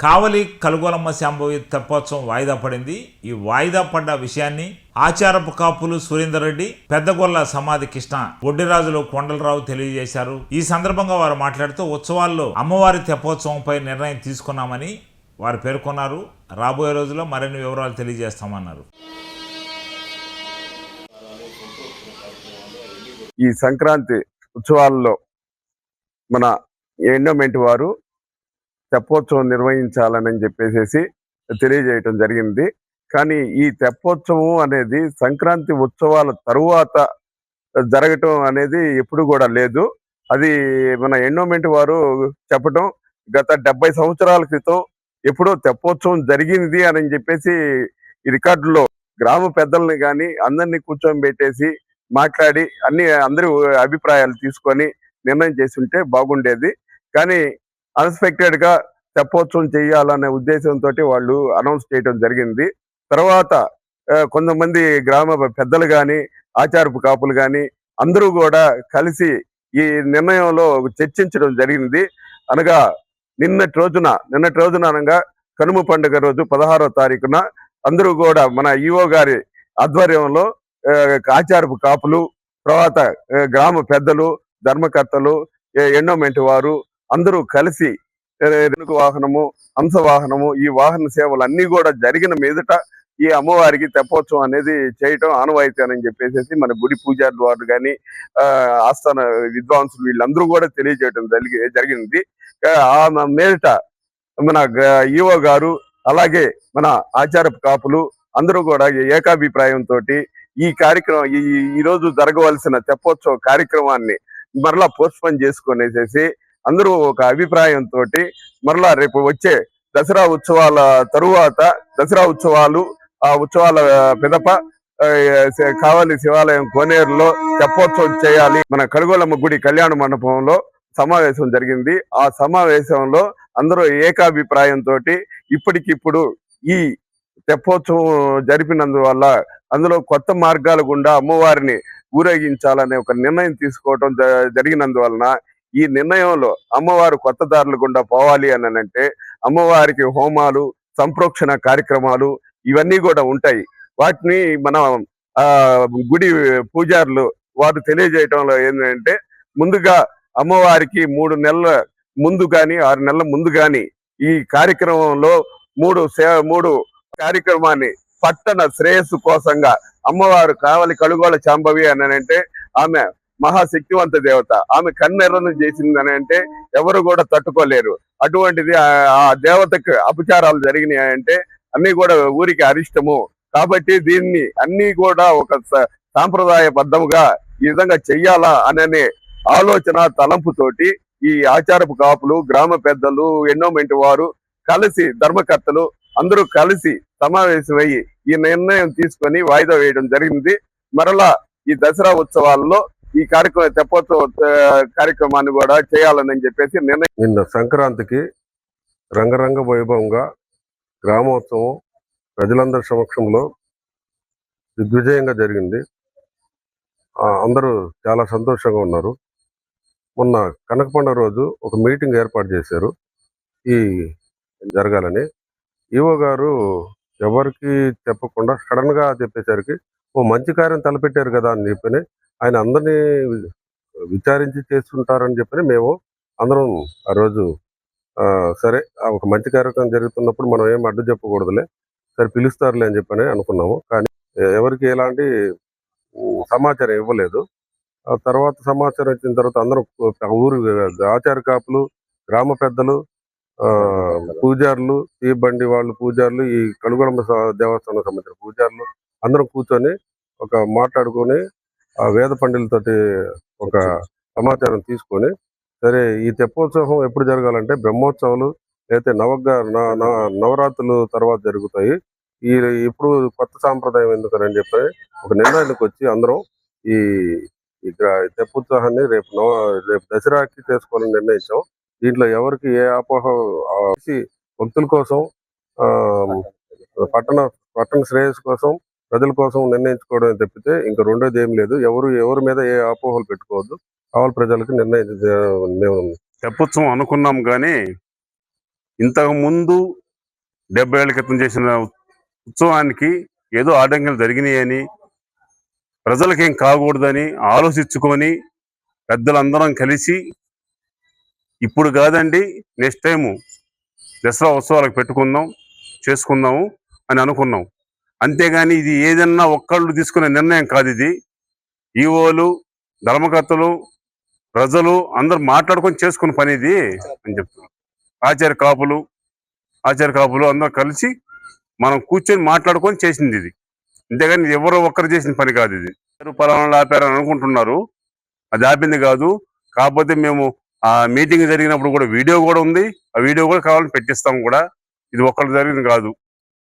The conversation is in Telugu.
కావలి కలుగోలమ్మ శాంభవి తెప్పోత్సవం వాయిదా పడింది. ఈ వాయిదా పడ్డ విషయాన్ని ఆచారపు కాపులు సురేందర్ రెడ్డి పెద్దగొల్ల సమాధి కృష్ణ ఒడ్డిరాజులు కొండలరావు తెలియజేశారు. ఈ సందర్భంగా వారు మాట్లాడుతూ ఉత్సవాల్లో అమ్మవారి తెప్పోత్సవంపై నిర్ణయం తీసుకున్నామని వారు పేర్కొన్నారు. రాబోయే రోజుల్లో మరిన్ని వివరాలు తెలియజేస్తామన్నారు. ఈ సంక్రాంతి ఉత్సవాల్లో మన ఎండోమెంట్ వారు తెప్పోత్సవం నిర్వహించాలని చెప్పేసి తెలియజేయటం జరిగింది. కానీ ఈ తెప్పోత్సవం అనేది సంక్రాంతి ఉత్సవాల తరువాత జరగటం అనేది ఎప్పుడు కూడా లేదు. అది మన ఎండోమెంట్ వారు చెప్పటం గత డెబ్బై సంవత్సరాల క్రితం ఎప్పుడో తెప్పోత్సవం జరిగింది అని చెప్పేసి ఈ రికార్డులో గ్రామ పెద్దల్ని కానీ అందరినీ కూర్చొని పెట్టేసి మాట్లాడి అన్ని అందరి అభిప్రాయాలు తీసుకొని నిర్ణయం చేసి ఉంటే బాగుండేది. కానీ అన్ఎక్స్పెక్టెడ్గా తెప్పోత్సవం చేయాలనే ఉద్దేశంతో వాళ్ళు అనౌన్స్ చేయడం జరిగింది. తర్వాత కొంతమంది గ్రామ పెద్దలు కానీ ఆచారపు కాపులు కానీ అందరూ కూడా కలిసి ఈ నిర్ణయంలో చర్చించడం జరిగింది. అనగా నిన్నటి రోజున నిన్నటి రోజున అనగా కనుమ పండుగ రోజు పదహారో తారీఖున అందరూ కూడా మన ఈఓ గారి ఆధ్వర్యంలో ఆచారపు కాపులు తర్వాత గ్రామ పెద్దలు ధర్మకర్తలు ఎండోమెంట్ వారు అందరూ కలిసి ఆ, వాహనము హంస వాహనము ఈ వాహన సేవలు అన్ని కూడా జరిగిన మీదట ఈ అమ్మవారికి తెప్పోత్సవం అనేది చేయటం ఆనవాయితీ అని చెప్పేసి మన గుడి పూజారులు వారు కానీ ఆస్థాన విద్వాంసులు వీళ్ళందరూ కూడా తెలియజేయటం జరిగి జరిగింది. ఆ, మీదట మన ఈఓ గారు అలాగే మన ఆచారపు కాపులు అందరూ కూడా ఏకాభిప్రాయంతో ఈ కార్యక్రమం ఈ ఈరోజు రోజు జరగవలసిన తెప్పోత్సవ కార్యక్రమాన్ని మరలా పోస్ట్పోన్ చేసుకునేసేసి అందరూ ఒక అభిప్రాయంతో మరలా రేపు వచ్చే దసరా ఉత్సవాల తరువాత దసరా ఉత్సవాలు ఆ ఉత్సవాల పిదప కావాలి కావలి శివాలయం కోనేరులో తెప్పోత్సవం చేయాలి. మన కడుగోలమ్మ గుడి కళ్యాణ మండపంలో సమావేశం జరిగింది. ఆ సమావేశంలో అందరూ ఏకాభిప్రాయంతో ఇప్పటికిప్పుడు ఈ తెప్పోత్సవం జరిపినందువల్ల అందులో కొత్త మార్గాల గుండా అమ్మవారిని ఊరేగించాలనే ఒక నిర్ణయం తీసుకోవటం జ- జరిగినందువలన ఈ నిర్ణయంలో అమ్మవారు కొత్త దారులు గుండా పోవాలి అని అంటే అమ్మవారికి హోమాలు సంప్రోక్షణ కార్యక్రమాలు ఇవన్నీ కూడా ఉంటాయి. వాటిని మన ఆ గుడి పూజారులు వారు తెలియజేయటంలో ఏంటంటే ముందుగా అమ్మవారికి మూడు నెలల ముందు కానీ ఆరు నెలల ముందు కానీ ఈ కార్యక్రమంలో మూడు సే మూడు కార్యక్రమాన్ని పట్టణ శ్రేయస్సు కోసంగా అమ్మవారు కావలి కడుగోల చాంబవి అని అంటే ఆమె మహాశక్తివంత దేవత. ఆమె కన్నెర్రను చేసింది అని అంటే ఎవరు కూడా తట్టుకోలేరు. అటువంటిది ఆ- దేవతకు అపచారాలు జరిగినాయి అంటే అన్ని కూడా ఊరికి అరిష్టము. కాబట్టి దీన్ని అన్ని కూడా ఒక సాంప్రదాయ సాంప్రదాయబద్ధముగా ఈ విధంగా చెయ్యాలా అనే ఆలోచన తలంపుతోటి ఈ ఆచారపు కాపులు గ్రామ పెద్దలు ఎండోమెంట్ వారు కలిసి ధర్మకర్తలు అందరూ కలిసి సమావేశమయ్యి ఈ నిర్ణయం తీసుకొని వాయిదా వేయడం జరిగింది. మరలా ఈ దసరా ఉత్సవాల్లో ఈ కార్యక్రమం తెప్పోత్సవ కార్యక్రమాన్ని కూడా చేయాలని చెప్పేసి నిర్ణయం నిన్న సంక్రాంతికి రంగరంగ వైభవంగా గ్రామోత్సవం ప్రజలందరి సమక్షంలో దిగ్విజయంగా జరిగింది. ఆ, అందరూ చాలా సంతోషంగా ఉన్నారు. మొన్న కనక పండుగ రోజు ఒక మీటింగ్ ఏర్పాటు చేశారు. ఈ జరగాలని. ఈవో గారు ఎవరికి చెప్పకుండా సడన్గా చెప్పేసరికి ఓ మంచి కార్యం తలపెట్టారు కదా అని చెప్పని ఆయన అందరినీ విచారించి చేస్తుంటారని చెప్పని మేము అందరం ఆ రోజు ఆ, సరే ఆ ఒక మంచి కార్యక్రమం జరుగుతున్నప్పుడు మనం ఏం అడ్డు చెప్పకూడదులే సరే పిలుస్తారులే అని చెప్పని అనుకున్నాము. కానీ ఎవరికి ఎలాంటి సమాచారం ఇవ్వలేదు. ఆ తర్వాత సమాచారం వచ్చిన తర్వాత అందరం ఊరు ఆచార కాపులు గ్రామ పెద్దలు ఆ పూజారులు ఈ బండి వాళ్ళు పూజారులు ఈ కలుగొడమ దేవస్థానం సంబంధించిన పూజారులు అందరం కూర్చొని ఒక మాట్లాడుకొని ఆ వేద పండితులతోటి ఒక సమాచారం తీసుకొని సరే ఈ తెప్పోత్సవం ఎప్పుడు జరగాలంటే బ్రహ్మోత్సవాలు లేకపోతే నవగ్ర న- న- నవరాత్రులు తర్వాత జరుగుతాయి. ఈ ఇప్పుడు కొత్త సాంప్రదాయం ఎందుకని చెప్పి ఒక నిర్ణయానికి వచ్చి అందరం ఈ తెప్పోత్సవాన్ని రేపు నవ రేపు దసరాకి చేసుకోవాలని నిర్ణయించాం. దీంట్లో ఎవరికి ఏ అపోహ భక్తుల కోసం ఆ పట్టణ పట్టణ శ్రేయస్సు కోసం ప్రజల కోసం నిర్ణయించుకోవడం తప్పితే ఇంకా రెండోది ఏం లేదు. ఎవరు ఎవరి మీద ఏ అపోహలు పెట్టుకోవద్దు. కావాలి ప్రజలకు నిర్ణయం మేము తెప్పోత్సవం అనుకున్నాం కానీ ఇంతకు ముందు డెబ్బై ఏళ్ళ క్రితం చేసిన ఉత్సవానికి ఏదో ఆటంకాలు జరిగినాయని ప్రజలకేం కాకూడదని ఆలోచించుకొని పెద్దలందరం కలిసి ఇప్పుడు కాదండి నెక్స్ట్ టైము దసరా ఉత్సవాలకు పెట్టుకుందాం చేసుకుందాము అని అనుకున్నాం. అంతేగాని ఇది ఏదన్నా ఒక్కళ్ళు తీసుకునే నిర్ణయం కాదు ఇది. ఈవోలు ధర్మకర్తలు ప్రజలు అందరు మాట్లాడుకొని చేసుకున్న పని ఇది అని చెప్తున్నాం. ఆచార్య కాపులు ఆచార్య కాపులు అందరూ కలిసి మనం కూర్చొని మాట్లాడుకొని చేసింది ఇది. అంతేగాని ఎవరో ఒక్కరు చేసిన పని కాదు ఇది. ఎవరు పలానా ఆపారని అనుకుంటున్నారు. అది ఆపింది కాదు. కాకపోతే మేము ఆ మీటింగ్ జరిగినప్పుడు కూడా వీడియో కూడా ఉంది. ఆ వీడియో కూడా కావాలని పెట్టిస్తాం కూడా. ఇది ఒక్కరు జరిగింది కాదు.